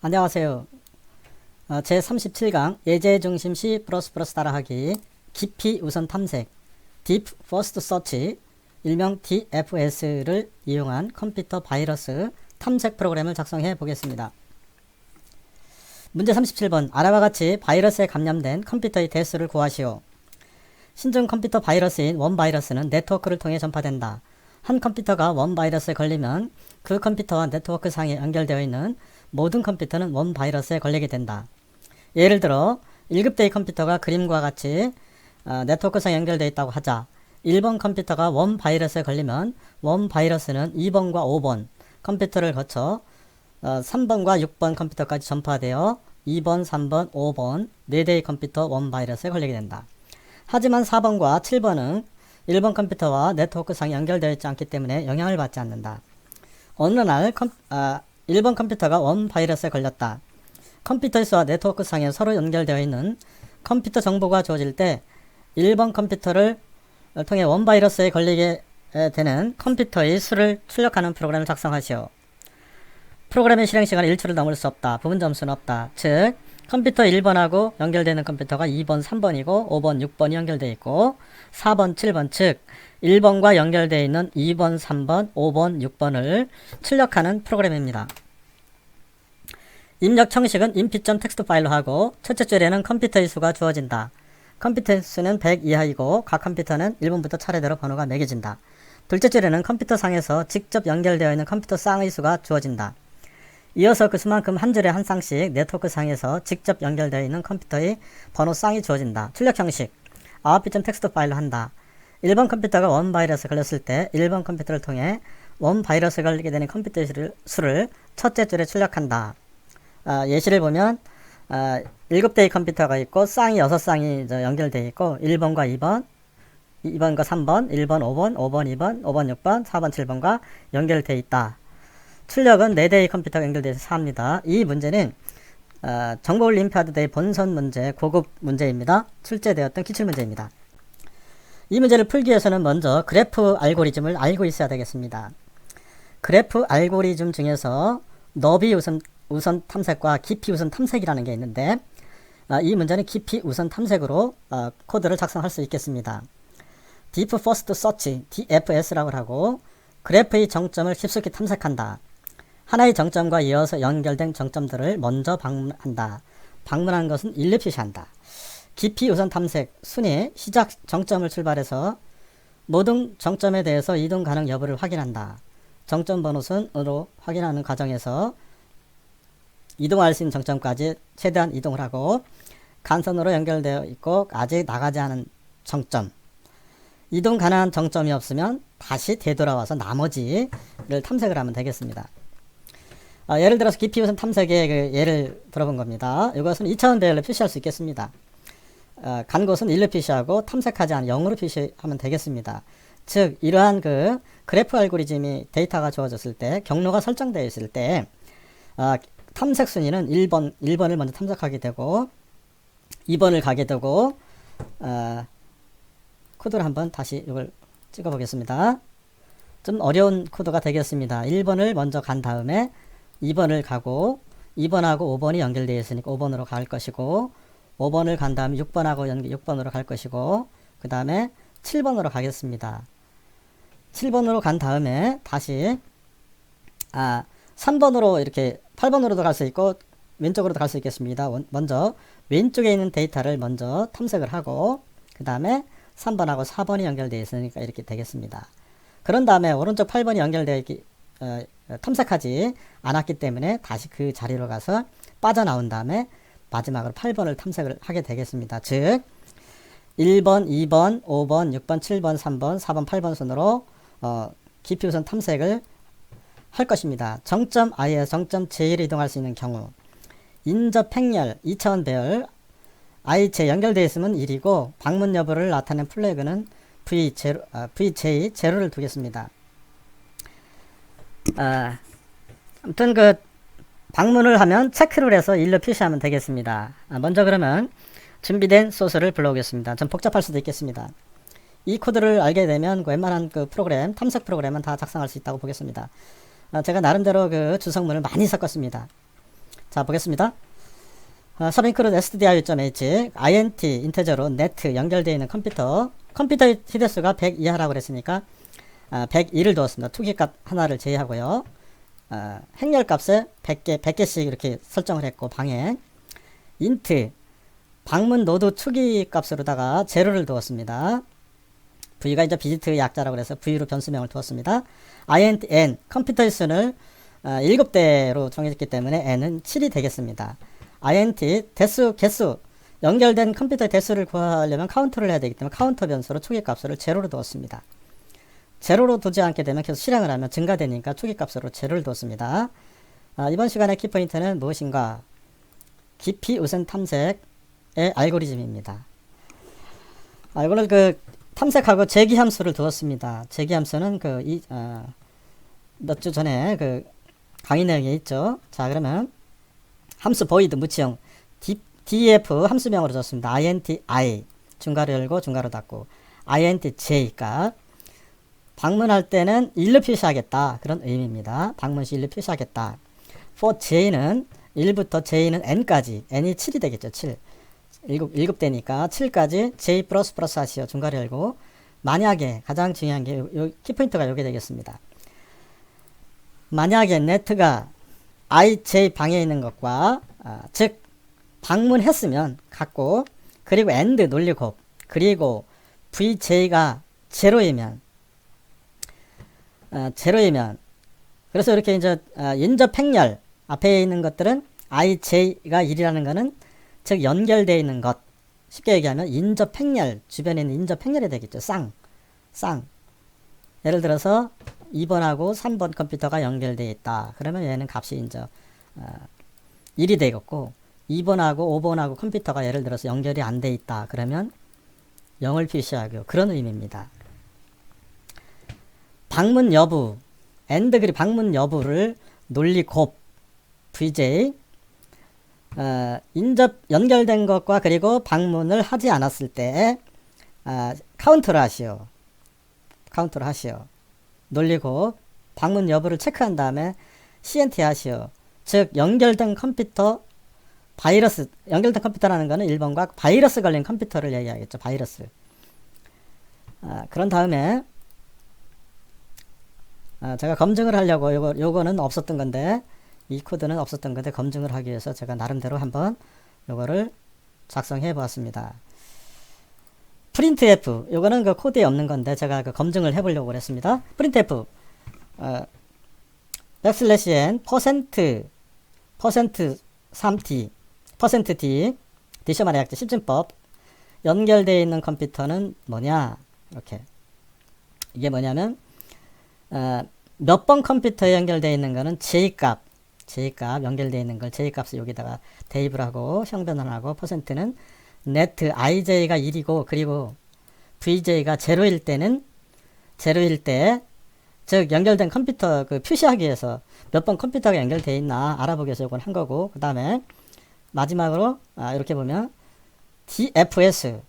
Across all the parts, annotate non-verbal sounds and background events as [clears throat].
안녕하세요. 어, 제37강 예제 중심 C++ 따라하기 깊이 우선 탐색 Deep First Search 일명 DFS를 이용한 컴퓨터 바이러스 탐색 프로그램을 작성해 보겠습니다. 문제 37번 아래와 같이 바이러스에 감염된 컴퓨터의 대수를 구하시오. 신종 컴퓨터 바이러스인 원 바이러스는 네트워크를 통해 전파된다. 한 컴퓨터가 원 바이러스에 걸리면 그 컴퓨터와 네트워크 상에 연결되어 있는 모든 컴퓨터는 원 바이러스에 걸리게 된다. 예를 들어 1급대의 컴퓨터가 그림과 같이 어, 네트워크상에 연결되어 있다고 하자. 1번 컴퓨터가 원 바이러스에 걸리면 원 바이러스는 2번과 5번 컴퓨터를 거쳐 어, 3번과 6번 컴퓨터까지 전파되어 2번, 3번, 5번 4대의 컴퓨터 원 바이러스에 걸리게 된다. 하지만 4번과 7번은 1번 컴퓨터와 네트워크상에 연결되어 있지 않기 때문에 영향을 받지 않는다. 어느 날 컴, 아, 1번 컴퓨터가 원 바이러스에 걸렸다. 컴퓨터 수와 네트워크 상에 서로 연결되어 있는 컴퓨터 정보가 주어질 때 1번 컴퓨터를 통해 원 바이러스에 걸리게 되는 컴퓨터의 수를 출력하는 프로그램을 작성하시오. 프로그램의 실행 시간은 1초를 넘을 수 없다. 부분 점수는 없다. 즉 컴퓨터 1번하고 연결되는 컴퓨터가 2번, 3번이고 5번, 6번이 연결되어 있고 4번, 7번 즉 1번과 연결되어 있는 2번, 3번, 5번, 6번을 출력하는 프로그램입니다. 입력 형식은 input.txt 파일로 하고 첫째 줄에는 컴퓨터의 수가 주어진다. 컴퓨터 수는 100 이하이고 각 컴퓨터는 1번부터 차례대로 번호가 매겨진다. 둘째 줄에는 컴퓨터 상에서 직접 연결되어 있는 컴퓨터 쌍의 수가 주어진다. 이어서 그 수만큼 한 줄에 한 쌍씩 네트워크 상에서 직접 연결되어 있는 컴퓨터의 번호 쌍이 주어진다. 출력 형식 output.txt 파일로 한다. 1번 컴퓨터가 원 바이러스 걸렸을 때 1번 컴퓨터를 통해 원 바이러스 걸리게 되는 컴퓨터 수를 첫째 줄에 출력한다. 아, 예시를 보면 아, 7대의 컴퓨터가 있고 쌍이 6쌍이 연결되어 있고 1번과 2번 2번과 3번, 1번, 5번, 5번, 2번, 5번, 6번, 4번, 7번과 연결되어 있다. 출력은 4대의 컴퓨터가 연결되어 있어서 합니다. 이 문제는 어, 정보 올림피아드 대 본선 문제 고급 문제입니다. 출제되었던 기출 문제입니다. 이 문제를 풀기 위해서는 먼저 그래프 알고리즘을 알고 있어야 되겠습니다. 그래프 알고리즘 중에서 너비 우선, 우선 탐색과 깊이 우선 탐색이라는 게 있는데 어, 이 문제는 깊이 우선 탐색으로 어, 코드를 작성할 수 있겠습니다. Deep First Search, DFS라고 하고 그래프의 정점을 깊숙이 탐색한다. 하나의 정점과 이어서 연결된 정점들을 먼저 방문한다. 방문한 것은 일례 표시한다. 깊이 우선 탐색, 순위, 시작 정점을 출발해서 모든 정점에 대해서 이동 가능 여부를 확인한다. 정점 번호 순으로 확인하는 과정에서 이동할 수 있는 정점까지 최대한 이동을 하고 간선으로 연결되어 있고 아직 나가지 않은 정점 이동 가능한 정점이 없으면 다시 되돌아와서 나머지를 탐색을 하면 되겠습니다. 아, 예를 들어서 깊이 우선 탐색의 그 예를 들어본 겁니다. 이것은 2차원 배열로 표시할 수 있겠습니다. 어, 간 곳은 1로 표시하고 탐색하지 않은 0으로 표시하면 되겠습니다. 즉 이러한 그 그래프 알고리즘이 데이터가 주어졌을 때 경로가 설정되어 있을 때 어, 탐색 순위는 1번 1번을 먼저 탐색하게 되고 2번을 가게 되고 어, 코드를 한번 다시 이걸 찍어 보겠습니다. 좀 어려운 코드가 되겠습니다. 1번을 먼저 간 다음에 2번을 가고 2번하고 5번이 연결되어 있으니까 5번으로 갈 것이고 5번을 간 다음에 6번하고 연결 6번으로 갈 것이고 그 다음에 7번으로 가겠습니다. 7번으로 간 다음에 다시 아 3번으로 이렇게 8번으로도 갈 수 있고 왼쪽으로도 갈 수 있겠습니다. 먼저 왼쪽에 있는 데이터를 먼저 탐색을 하고 그 다음에 3번하고 4번이 연결되어 있으니까 이렇게 되겠습니다. 그런 다음에 오른쪽 8번이 연결되어 있기 어, 탐색하지 않았기 때문에 다시 그 자리로 가서 빠져나온 다음에 마지막으로 8번을 탐색을 하게 되겠습니다. 즉 1번, 2번, 5번, 6번, 7번, 3번, 4번, 8번 순으로 어, 깊이 우선 탐색을 할 것입니다. 정점 I에서 정점 J를 이동할 수 있는 경우 인접 행렬 2차원 배열 IJ 연결되어 있으면 1이고 방문 여부를 나타낸 플래그는 V0, 아, VJ 제로를 두겠습니다. 아, 아무튼 그 방문을 하면 체크를 해서 일로 표시하면 되겠습니다. 아, 먼저 그러면 준비된 소스를 불러오겠습니다. 좀 복잡할 수도 있겠습니다. 이 코드를 알게 되면 그 웬만한 그 프로그램, 탐색 프로그램은 다 작성할 수 있다고 보겠습니다. 아, 제가 나름대로 그 주성문을 많이 섞었습니다. 자, 보겠습니다. 어, 서빙크루드 stdio.h int 인테저로 net 연결되어 있는 컴퓨터 컴퓨터 히대수가 100 이하라고 그랬으니까 아, 101을 두었습니다. 투기값 하나를 제외하고요. 아, 행렬 값에 100개, 100개씩 이렇게 설정을 했고 방에 int 방문 노드 투기 값으로다가 제로를 두었습니다. v가 이제 비지트 약자라고 그래서 v로 변수명을 두었습니다. int n 컴퓨터의 수를 아, 7대로 정해졌기 때문에 n은 7이 되겠습니다. int 대수 개수 연결된 컴퓨터의 대수를 구하려면 카운터를 해야 되기 때문에 카운터 변수로 초기 값을 제로로 두었습니다. 제로로 두지 않게 되면 계속 실행을 하면 증가되니까 초기 값으로 제로를 뒀습니다. 아, 이번 시간의 키포인트는 무엇인가? 깊이 우선 탐색의 알고리즘입니다. 아, 이거를 그 탐색하고 제기 함수를 두었습니다. 제기 함수는 그 이, 어, 몇주 전에 그 강의 내용에 있죠. 자, 그러면 함수 void 무치형 D, def 함수명으로 줬습니다. int i 중괄호 열고 중괄호 닫고 int j 값 방문할 때는 1로 표시하겠다. 그런 의미입니다. 방문 시 1로 표시하겠다. for j는 1부터 j는 n까지 n이 7이 되겠죠. 7. 7, 7대니까 7까지 j 하시오. 중괄호 열고 만약에 가장 중요한 게 요, 요 키포인트가 요게 되겠습니다. 만약에 네트가 ij 방에 있는 것과 아, 즉 방문했으면 갖고 그리고 end 논리곱 그리고 vj가 제로이면 어, 제로이면. 그래서 이렇게 이제 어, 인접 행렬 앞에 있는 것들은 ij가 1이라는 것은 즉 연결되어 있는 것. 쉽게 얘기하면 인접 행렬 주변에 있는 인접 행렬이 되겠죠. 쌍 쌍. 예를 들어서 2번하고 3번 컴퓨터가 연결되어 있다. 그러면 얘는 값이 이제 어, 1이 되겠고 2번하고 5번하고 컴퓨터가 예를 들어서 연결이 안 돼 있다. 그러면 0을 표시하고 그런 의미입니다. 방문 여부 and 그리 방문 여부를 논리 곱 vj 어, 인접 연결된 것과 그리고 방문을 하지 않았을 때 어, 카운트를 하시오. 카운트를 하시오. 놀리고 방문 여부를 체크한 다음에 cnt 하시오. 즉 연결된 컴퓨터 바이러스 연결된 컴퓨터라는 것은 1번과 바이러스 걸린 컴퓨터를 얘기하겠죠. 바이러스. 아, 그런 다음에 아, 제가 검증을 하려고 요거, 요거는 없었던 건데 이 코드는 없었던 건데 검증을 하기 위해서 제가 나름대로 한번 요거를 작성해 보았습니다. printf 요거는 그 코드에 없는 건데 제가 그 검증을 해 보려고 그랬습니다. printf 어, 백슬래시 n 퍼센트 퍼센트 3t 퍼센트 d 디셔마리 약자 실증법 연결되어 있는 컴퓨터는 뭐냐 이렇게 이게 뭐냐면 어, 몇번 컴퓨터에 연결되어 있는 거는 J값, J값 연결되어 있는 걸 J값을 여기다가 대입을 하고 형변환하고 퍼센트는 네트 IJ가 1이고 그리고 VJ가 제로일 때는 제로일 때 즉 연결된 컴퓨터 그 표시하기 위해서 몇 번 컴퓨터가 연결되어 있나 알아보기 위해서 이걸 한 거고 그 다음에 마지막으로 아, 이렇게 보면 DFS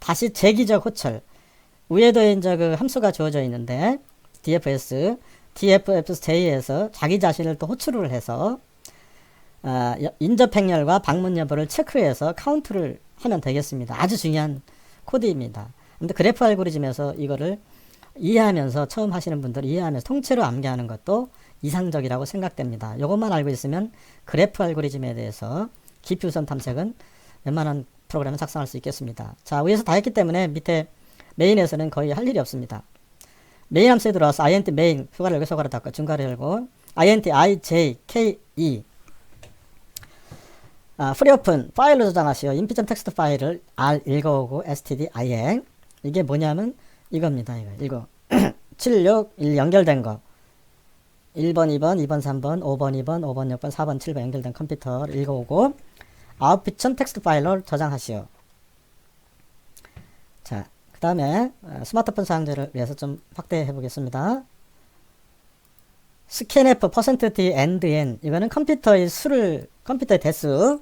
다시 재기적 호철 위에도 이제 그 함수가 주어져 있는데 DFS, DFSJ에서 자기 자신을 또 호출을 해서 어, 인접 행렬과 방문 여부를 체크해서 카운트를 하면 되겠습니다. 아주 중요한 코드입니다. 근데 그래프 알고리즘에서 이거를 이해하면서 처음 하시는 분들 이해하면서 통째로 암기하는 것도 이상적이라고 생각됩니다. 이것만 알고 있으면 그래프 알고리즘에 대해서 깊이 우선 탐색은 웬만한 프로그램을 작성할 수 있겠습니다. 자, 위에서 다 했기 때문에 밑에 메인에서는 거의 할 일이 없습니다. 메인 함수에 들어와서 int 메인 휴가를 열고 서가를 닫고 중괄호 열고 int i j k e 아, 프리오픈 파일로 저장하시오. 인피.txt 파일을 r 읽어오고 std in 이게 뭐냐면 이겁니다. 이거 이거 76 1 연결된 거 1번, 2번, 2번, 3번, 5번, 2번, 5번, 6번, 4번, 7번 연결된 컴퓨터를 읽어오고 아웃핏.txt 텍스트 파일로 저장하시오. 자, 다음에 어, 스마트폰 사용자를 위해서 좀 확대해 보겠습니다. 스캔F %d end n 이거는 컴퓨터의 수를 컴퓨터의 대수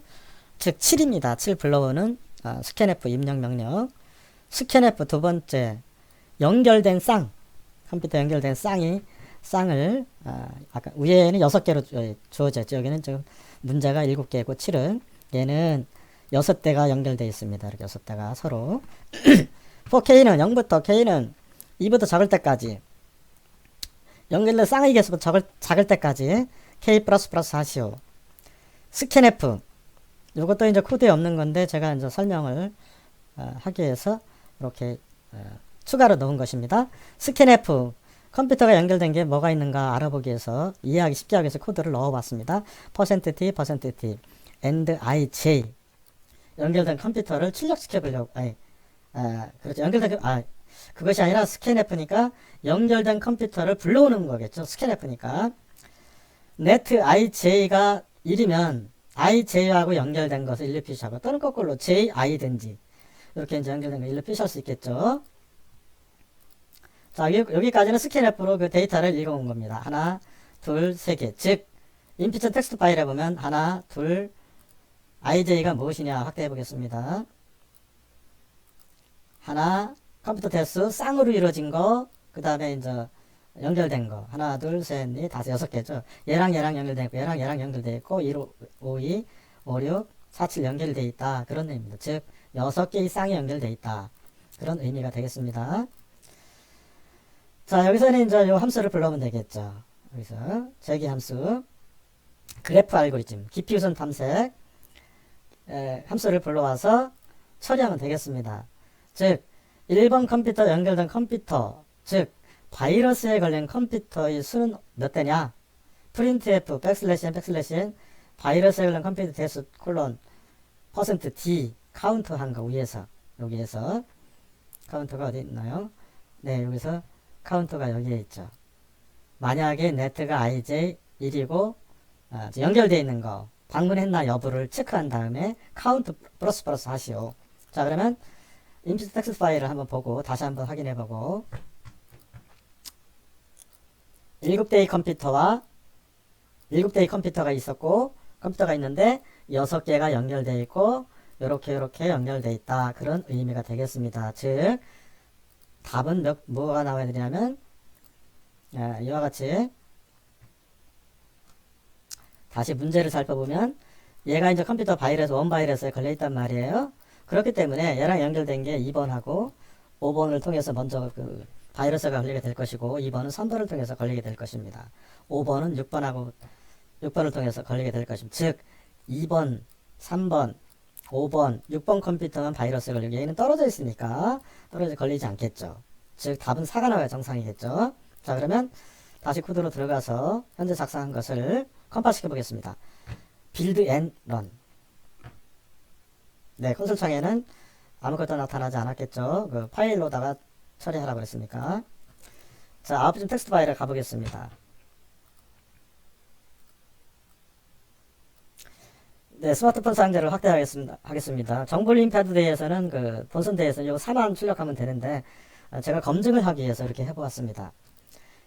즉 7입니다. 7 불러오는 어, 스캔F 입력 명령 스캔F 두 번째 연결된 쌍 컴퓨터 연결된 쌍이 쌍을 아, 아까 위에는 6개로 주- 주어졌죠. 여기는 지금 문제가 7개고 7은 얘는 6대가 연결되어 있습니다. 이렇게 6대가 서로 [clears throat] 4K는 0부터 K는 2부터 적을 때까지 연결된 쌍의 개수부터 적을, 작을 때까지 K 하시오. 스캔F 이것도 이제 코드에 없는 건데 제가 이제 설명을 어, 하기 위해서 이렇게 어, 추가로 넣은 것입니다. 스캔F 컴퓨터가 연결된 게 뭐가 있는가 알아보기 위해서 이해하기 쉽게 하기 위해서 코드를 넣어봤습니다. %t, %t, and ij 연결된 컴퓨터를 출력시켜 보려고 아니 아 그렇죠. 연결된 그- 아 그것이 아니라 스캔F니까 연결된 컴퓨터를 불러오는 거겠죠. 스캔F니까. 네트 ij가 1이면 ij하고 연결된 것을 일로 표시하고 또는 거꾸로 ji든지 이렇게 이제 연결된 거 일로 표시할 수 있겠죠. 자 여기, 여기 까지는 스캔F로 그 데이터를 읽어온 겁니다. 하나 둘 세 개. 즉 인피처 텍스트 파일에 보면 하나 둘 IJ가 무엇이냐 확대해 보겠습니다. 하나 컴퓨터 대수 쌍으로 이루어진 거, 그 다음에 이제 연결된 거 하나 둘셋넷 다섯 여섯 개죠. 얘랑 얘랑 연결돼 있고 얘랑 얘랑 연결돼 있고 1 5, 5 2 5 6 4 7 연결돼 있다 그런 의미입니다. 즉 여섯 개의 쌍이 연결돼 있다 그런 의미가 되겠습니다. 자 여기서는 이제 요 함수를 불러오면 되겠죠. 여기서 제기 함수 그래프 알고리즘 깊이 우선 탐색 에, 함수를 불러와서 처리하면 되겠습니다. 즉 1번 컴퓨터 연결된 컴퓨터 즉 바이러스에 걸린 컴퓨터의 수는 몇 대냐 백슬래시 n 백슬래시 n 바이러스에 걸린 컴퓨터 대수 콜론 퍼센트 d 카운트 한 거 위에서 여기에서 카운터가 어디 있나요? 네 여기서 카운터가 여기에 있죠. 만약에 네트가 ij 1이고 아, 연결되어 있는 거 방문했나 여부를 체크한 다음에 카운트 플러스 플러스 하시오. 자 그러면 임시 텍스트 파일을 한번 보고 다시 한번 확인해 보고 7대의 컴퓨터와 7대의 컴퓨터가 있었고 컴퓨터가 있는데 6개가 연결되어 있고 요렇게 요렇게 연결되어 있다. 그런 의미가 되겠습니다. 즉 답은 몇, 뭐가 나와야 되냐면 아, 이와 같이 다시 문제를 살펴보면 얘가 이제 컴퓨터 바이러스 원 바이러스에 걸려 있단 말이에요. 그렇기 때문에 얘랑 연결된 게 2번하고 5번을 통해서 먼저 그 바이러스가 걸리게 될 것이고 2번은 3번을 통해서 걸리게 될 것입니다. 5번은 6번하고 6번을 통해서 걸리게 될 것입니다. 즉 2번, 3번, 5번, 6번 컴퓨터만 바이러스에 걸리고 얘는 떨어져 있으니까 떨어져 걸리지 않겠죠. 즉 답은 4가 나와야 정상이겠죠. 자 그러면 다시 코드로 들어가서 현재 작성한 것을 컴파일 시켜 보겠습니다. 빌드 앤 런. 네, 콘솔 창에는 아무것도 나타나지 않았겠죠. 그 파일로다가 처리하라고 그랬으니까. 자, 아웃풋 텍스트 파일을 가보겠습니다. 네, 스마트폰 사용자를 확대하겠습니다. 하겠습니다. 정볼링 패드에서는 그 본선대에서는 이거 4만 출력하면 되는데 아, 제가 검증을 하기 위해서 이렇게 해보았습니다.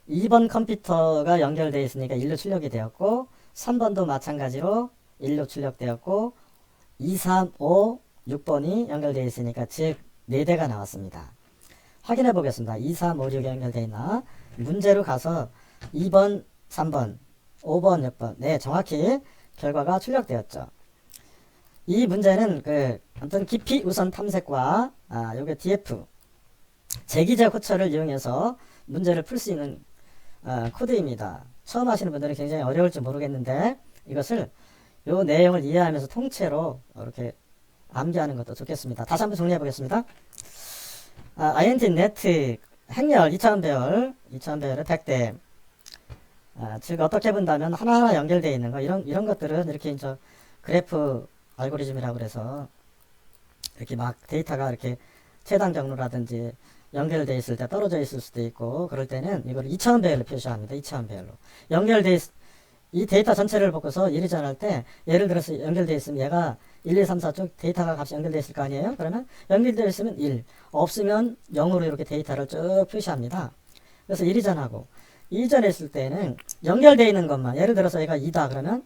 2번 컴퓨터가 연결되어 있으니까 1로 출력이 되었고 3번도 마찬가지로 1로 출력되었고 2, 3, 5, 6번이 연결되어 있으니까 즉 4대가 나왔습니다. 확인해 보겠습니다. 2, 3, 5, 6이 연결되어 있나 문제로 가서 2번, 3번, 5번, 6번 네 정확히 결과가 출력되었죠. 이 문제는 그 아무튼 깊이 우선 탐색과 아 요게 DF 재기자 호처를 이용해서 문제를 풀 수 있는 어, 코드입니다. 처음 하시는 분들은 굉장히 어려울지 모르겠는데 이것을 요 내용을 이해하면서 통째로 이렇게 암기하는 것도 좋겠습니다. 다시 한번 정리해 보겠습니다. 아, INT 네트 행렬 2000배열, 2000배열의 100대. 아, 즉 어떻게 본다면 하나하나 연결되어 있는 거 이런 이런 것들은 이렇게 이제 그래프 알고리즘이라고 그래서 이렇게 막 데이터가 이렇게 최단 경로라든지 연결돼 있을 때 떨어져 있을 수도 있고 그럴 때는 이걸 2000배열로 표시합니다. 2000배열로 연결돼 있, 이 데이터 전체를 보고서 이리전할 때 예를 들어서 연결돼 있으면 얘가 1, 2, 3, 4쪽 데이터가 값이 연결돼 있을 거 아니에요? 그러면 연결되어 있으면 1 없으면 0으로 이렇게 데이터를 쭉 표시합니다. 그래서 이리전하고 이전에 있을 때는 연결되어 있는 것만 예를 들어서 얘가 2다 그러면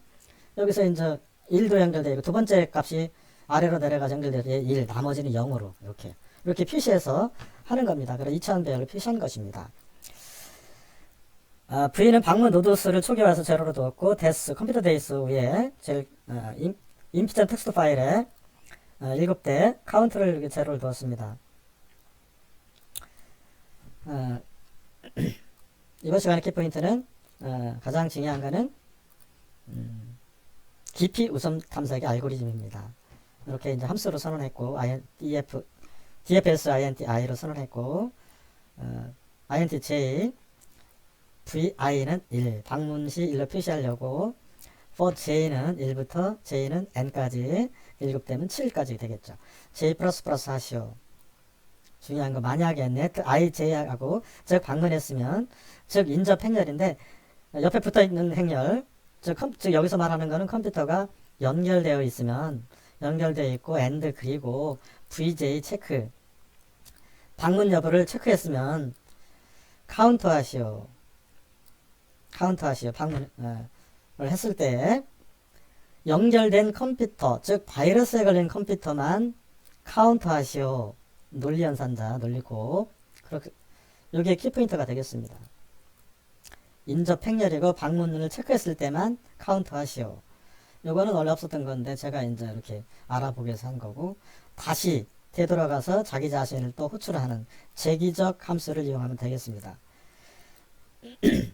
여기서 이제 1도 연결되어 있고 두 번째 값이 아래로 내려가서 연결되어 1 나머지는 0으로 이렇게 이렇게 표시해서 하는 겁니다. 그래서 2000배열을 표시한 것입니다. 아, V는 방문 노드스를 초기화해서 제로로 두었고 데스 컴퓨터 데이스 위에 제일 어, 임, 임피전 텍스트 파일에 어, 7대 카운트를 이렇게 제로를 두었습니다. 어, [clears throat] 이번 시간의 키포인트는 어, 가장 중요한 거는 음, 깊이 우선 탐색의 알고리즘입니다. 이렇게 이제 함수로 선언했고 IN, df, dfs int i로 선언했고 어, int j vi는 1 방문 시 1로 표시하려고 for j는 1부터 j는 n까지 7되면 7까지 되겠죠. j 하시오. 중요한 거 만약에 net i j하고 즉 방문했으면 즉 인접 행렬인데 옆에 붙어 있는 행렬 즉, 컴, 즉 여기서 말하는 거는 컴퓨터가 연결되어 있으면 연결되어 있고 and 그리고 vj 체크 방문 여부를 체크했으면 카운터 하시오. 카운터 하시오. 방문을 했을 때 연결된 컴퓨터, 즉 바이러스에 걸린 컴퓨터만 카운터 하시오. 논리 연산자, 논리고 그렇게 이게 키포인트가 되겠습니다. 인접 행렬이고 방문을 체크했을 때만 카운터 하시오. 요거는 원래 없었던 건데 제가 이제 이렇게 알아보기 위해서 한 거고 다시 되돌아가서 자기 자신을 또 호출하는 재기적 함수를 이용하면 되겠습니다. [clears throat]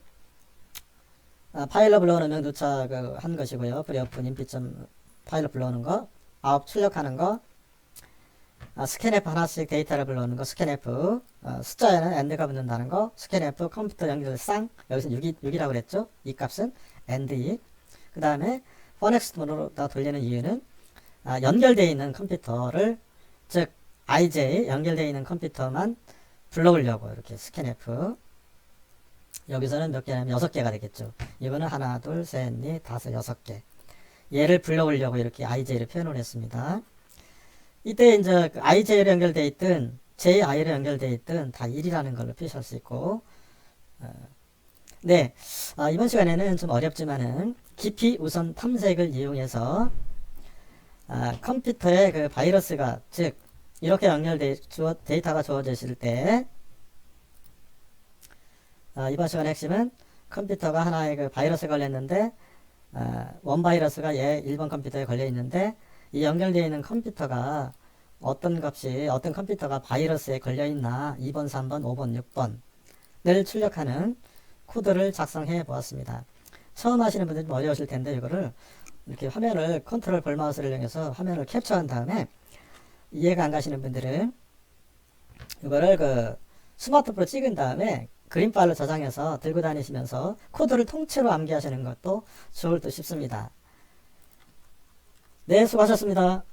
아, 파일러 불러오는 명도착 그, 한 것이고요. 프리오픈 인피점 파일러 불러오는 거, 아웃 출력하는 거, 아, 스캔F 하나씩 데이터를 불러오는 거, 스캔F 어, 숫자에는 AND가 붙는다는 거, 스캔F 컴퓨터 연결 쌍 여기서 6이, 6이라고 그랬죠. 이 값은 AND 2. 그 다음에 다 돌리는 이유는 아, 연결되어 있는 컴퓨터를 즉 IJ 연결되어 있는 컴퓨터만 불러오려고 이렇게 스캔F 여기서는 몇 개냐면 여섯 개가 되겠죠. 이거는 하나, 둘, 셋, 넷, 다섯, 여섯 개. 얘를 불러오려고 이렇게 IJ를 표현을 했습니다. 이때 이제 그 IJ로 연결되어 있든 JI로 연결되어 있든 다 1이라는 걸로 표시할 수 있고 어, 네 아, 이번 시간에는 좀 어렵지만은 깊이 우선 탐색을 이용해서 아, 컴퓨터에 그 바이러스가 즉 이렇게 연결돼 데이터가 주어졌을 때 아, 이번 시간의 핵심은 컴퓨터가 하나의 그 바이러스에 걸렸는데 아, 원 바이러스가 얘 1번 컴퓨터에 걸려 있는데 이 연결되어 있는 컴퓨터가 어떤 값이 어떤 컴퓨터가 바이러스에 걸려 있나 2번, 3번, 5번, 6번을 출력하는 코드를 작성해 보았습니다. 처음 하시는 분들이 좀 어려우실 텐데 이거를 이렇게 화면을 컨트롤 볼 마우스를 이용해서 화면을 캡처한 다음에 이해가 안 가시는 분들은 이거를 그 스마트폰으로 찍은 다음에 그림 파일로 저장해서 들고 다니시면서 코드를 통째로 암기하시는 것도 좋을 듯 싶습니다. 네, 수고하셨습니다.